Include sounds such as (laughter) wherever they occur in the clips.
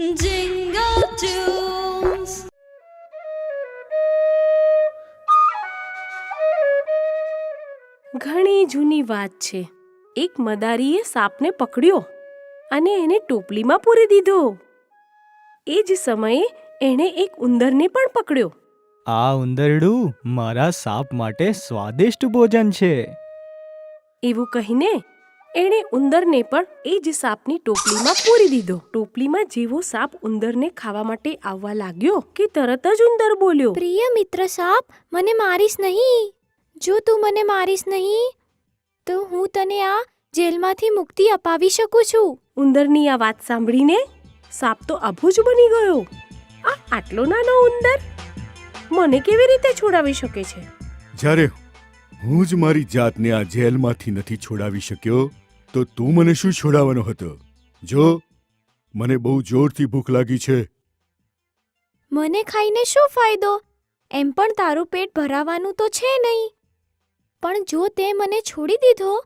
Jingle tunes. ઘણી જૂની વાત છે. એક મદારીએ સાપને પકડ્યો અને એને ટોપલીમાં પૂરી દીધો. એ જ સમયે એણે એક ઉંદરને પણ પકડ્યો. આ ઉંદરડું મારા સાપ માટે સ્વાદિષ્ટ ભોજન છે. એવું કહીને એણે ઉંદરને પણ એ જ સાપની ટોપલીમાં પૂરી દીધો. ટોપલીમાં જેવો સાપ ઉંદરને ખાવા માટે આવવા લાગ્યો કે તરત જ ઉંદર બોલ્યો પ્રિય મિત્ર સાપ મને મારીશ નહીં. જો તું મને મારીશ નહીં તો હું તને આ જેલમાંથી મુક્તિ અપાવી શકું છું. ઉંદરની આ વાત સાંભળીને સાપ તો અભૂ જ બની ગયો. આ આટલો નાનો ઉંદર મને કેવી રીતે છોડાવી શકે છે? જ્યારે હું જ મારી જાતને આ જેલમાંથી નથી છોડાવી શક્યો તો તું મને શું છોડાવવાનો હતો? જો મને બહુ જોરથી ભૂખ લાગી છે. મને ખાઈને શું ફાયદો? એમ પણ તારું પેટ ભરાવાનું તો છે નહીં. પણ જો તે મને છોડી દીધો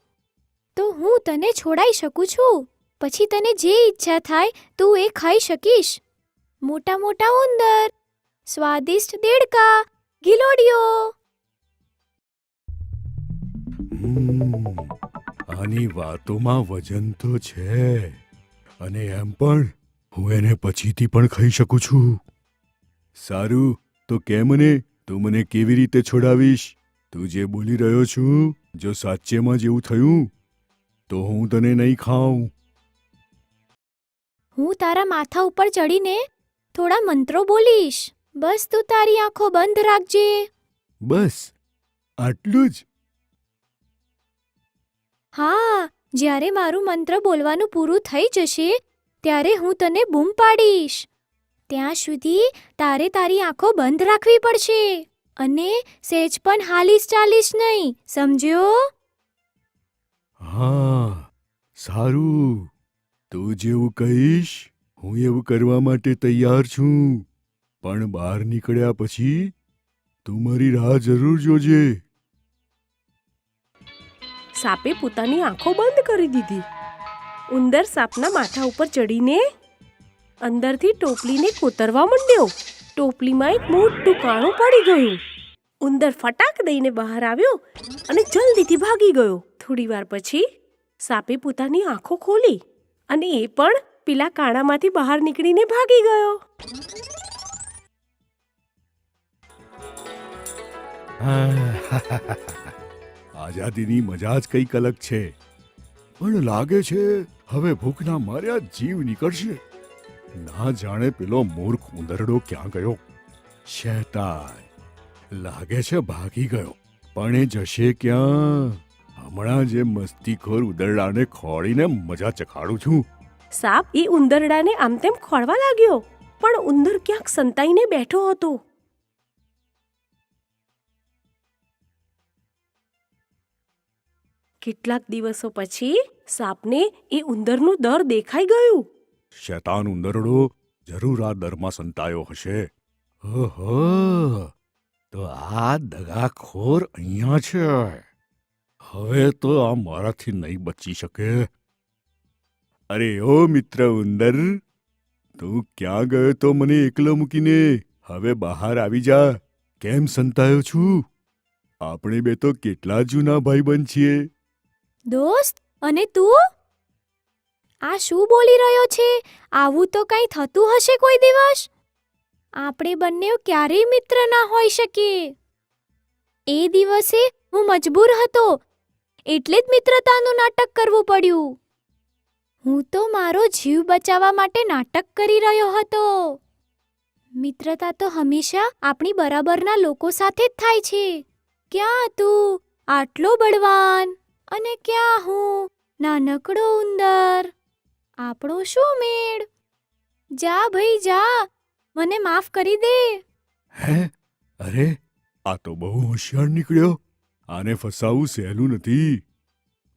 તો હું તને છોડાઈ શકું છું. પછી તને જે ઈચ્છા થાય તું એ ખાઈ શકીશ. મોટા મોટા ઉંદર સ્વાદિષ્ટ દેડકા ગિલોડિયો આની વાતોમાં વજન તો છે. અને એમ પણ હું એને પછીથી પણ ખાઈ શકું છું. સારું તો કે મને તું મને કેવી રીતે છોડાવીશ? તું જે બોલી રહ્યો છું જો સાચેમાં જેવું થયું તો હું તને નહીં ખાઉં. હું તારા માથા ઉપર ચડીને થોડા મંત્રો બોલીશ. બસ તું તારી આંખો બંધ રાખજે. બસ આટલું જ? હા, જ્યારે મારું મંત્ર બોલવાનું પૂરું થઈ જશે, ત્યારે હું તને બૂમ પાડીશ. ત્યાં સુધી તારે તારી આંખો બંધ રાખવી પડશે અને સેજ પણ હાલીશ ચાલીશ નહીં, સમજ્યો? હા, સારું. તું જેવું કહીશ, હું એવું કરવા માટે તૈયાર છું. પણ બહાર નીકળ્યા પછી તું મારી રાહ જરૂર જોજે. સાપે પોતાની આંખો બંધ કરી દીધી. ઉંદર સાપના માથા ઉપર ચડીને અંદરથી ટોપલીને કોતરવા માંડ્યો. ટોપલીમાં એક મોટું કાણું પડી ગયું. ઉંદર ફટાક દઈને બહાર આવ્યો અને જલ્દીથી ભાગી ગયો. થોડી વાર પછી સાપે પોતાની આંખો ખોલી અને એ પણ પેલા કાણામાંથી બહાર નીકળીને ભાગી ગયો. (laughs) આઝાદીની મજા જ કંઈક અલગ છે. પણ લાગે છે હવે ભૂખના માર્યા જીવ નીકળશે. ના જાણે પેલો મૂર્ખ ઉંદરડો ક્યાં ગયો. શેતાન. લાગે છે ભાગી ગયો. પણ એ જશે ક્યાં? હમણાં જે મસ્તીખોર ઉંદરડાને ખોળીને મજા ચખાડું છું. સાપ એ ઉંદરડાને આમ તેમ ખોળવા લાગ્યો. પણ ઉંદર ક્યાંક સંતાઈને બેઠો હતો. કેટલાક દિવસો પછી સાપને એ ઉંદરનું દર દેખાઈ ગયું. શેતાન ઉંદરડો જરૂર આ દરમાં સંતાયો હશે. ઓહો તો આ દગાખોર અહીંયા છે. હવે તો આ મારાથી નહીં બચી શકે. અરે ઓ મિત્ર ઉંદર તું ક્યાં ગયો તો મને એકલો મૂકીને? હવે બહાર આવી જા. કેમ સંતાયો છું? આપણે બે તો કેટલા જૂના ભાઈબંધ છીએ. દોસ્ત, અને તું? આ શું બોલી રહ્યો છે? આવું તો કંઈ થતું હશે કોઈ દિવસ? આપણે બંને ક્યારેય મિત્ર ના હોઈ શકીએ. એ દિવસે હું મજબૂર હતો, એટલે જ મિત્રતાનું નાટક કરવું પડ્યું. હું તો મારો જીવ બચાવવા માટે નાટક કરી રહ્યો હતો. મિત્રતા તો હંમેશા આપણી બરાબરના લોકો સાથે જ થાય છે. ક્યાં તું? આટલો બળવાન. અને ક્યાં હું? નાનકડો ઉંદર. આપણો શું મેળ? જા ભાઈ જા. મને માફ કરી દે. હે? અરે આ તો બહુ હોશિયાર નીકળ્યો. આને ફસાવવું સહેલું નથી.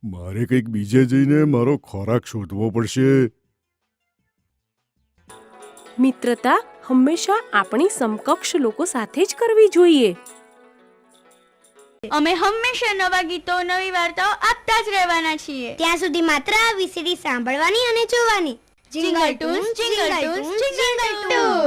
મારે કંઈક બીજે જઈને મારો ખોરાક શોધવો પડશે. મિત્રતા હંમેશા આપણી સમકક્ષ લોકો સાથે જ કરવી જોઈએ. અમે હંમેશા નવા ગીતો નવી વાર્તાઓ આપતા જ રહેવાના છીએ. ત્યાં સુધી માત્ર આ વીસીડી સાંભળવાની અને જોવાની. Jingle toon jingle toon jingle toon